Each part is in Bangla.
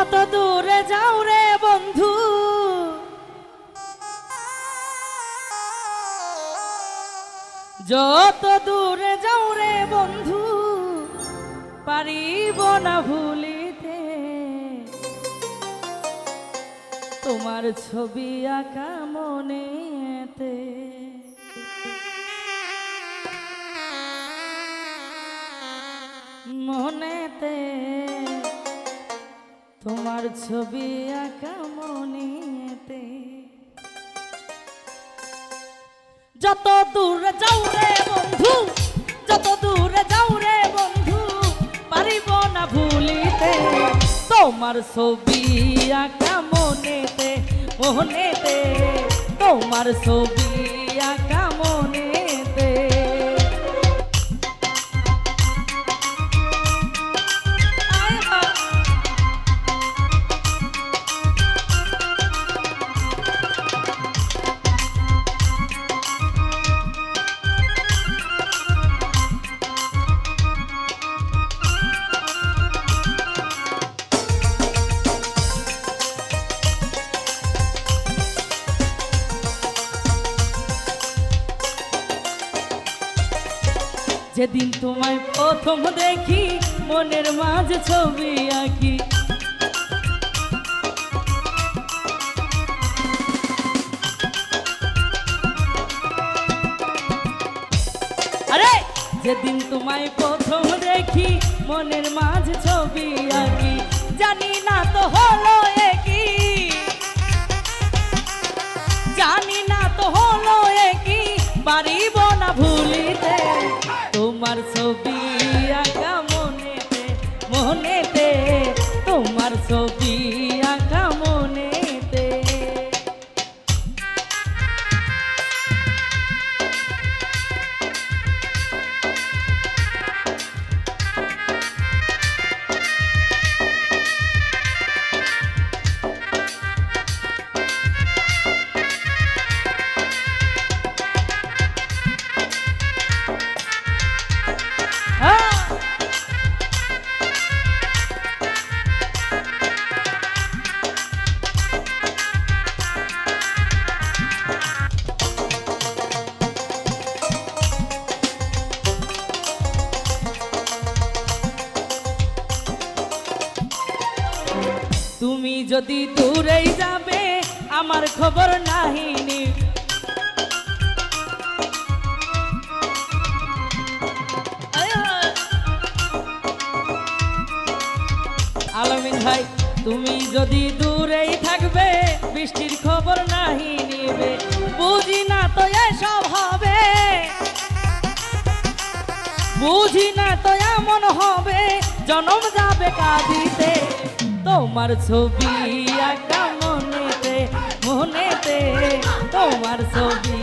যত দূরে যাও রে বন্ধু। যত দূরে যাও রে বন্ধু, পারিব না ভুলিতে। তোমার ছবি আঁকা মনেতে। ছবি আঁকা মনেতে। যত দূরে যাও রে বন্ধু, যত দূরে যাও রে বন্ধু, পারিব না ভুলিতে। তোমার ছবি আঁকা মনেতে মনেতে। তোমার ছবি যেদিন তোমায় প্রথম দেখি, মনের মাঝে ছবি আঁকি। আরে! যেদিন তোমায় প্রথম দেখি, মনের মাঝে ছবি আঁকি। জানি না তো হলো একই ছবি যদি দূরেই যাবে, আমার খবর নাহিনি আলমিন ভাই, তুমি যদি দূরেই থাকবে, বৃষ্টির খবর নাহি নিবে। বুঝি না তো এসব হবে। বুঝি না তো এমন হবে। জনম যাবে কাঁদিতে। তোমার ছবি আঁকা মনেতে মনেতে তোমার ছবি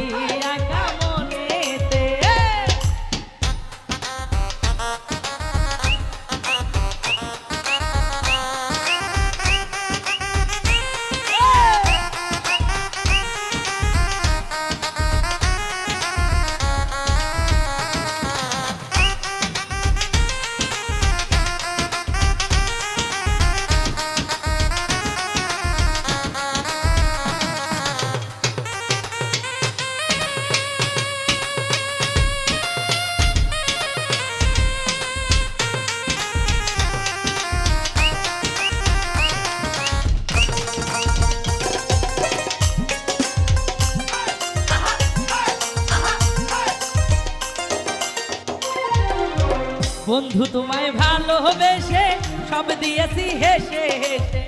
বন্ধু তোমায় ভালোবেসে সব দিয়েছি হেসে হেসে।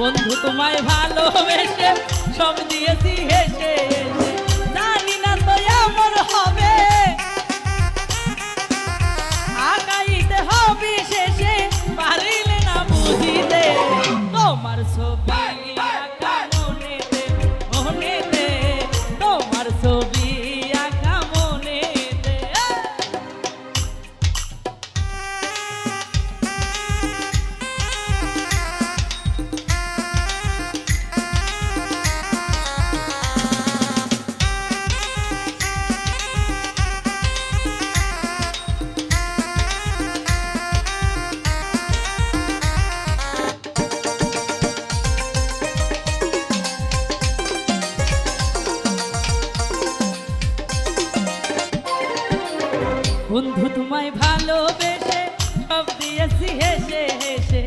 বন্ধু তোমায় ভালোবেসে সব দিয়েছি হেসে বন্ধু, তোমায় ভালোবেসে সব দিয়েছি, হেসে হেসে।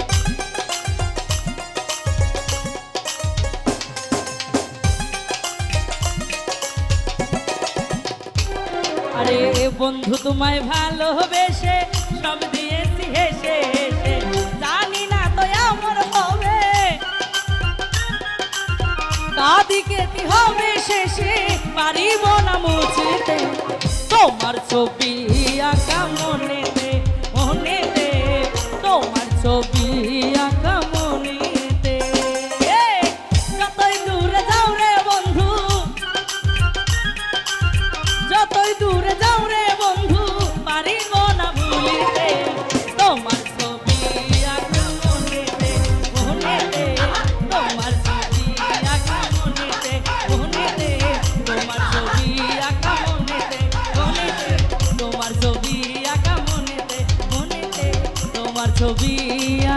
আরে বন্ধু, তোমায় ভালোবেসে সব দিয়েছি, হেসে হেসে। জানি না তো আমার হবে কাদিকে হবে শেষে, পারিব না মুছিতে। তোমার ছবি আঁকা মনেতে মনেতে তোমার ছবি Tobias.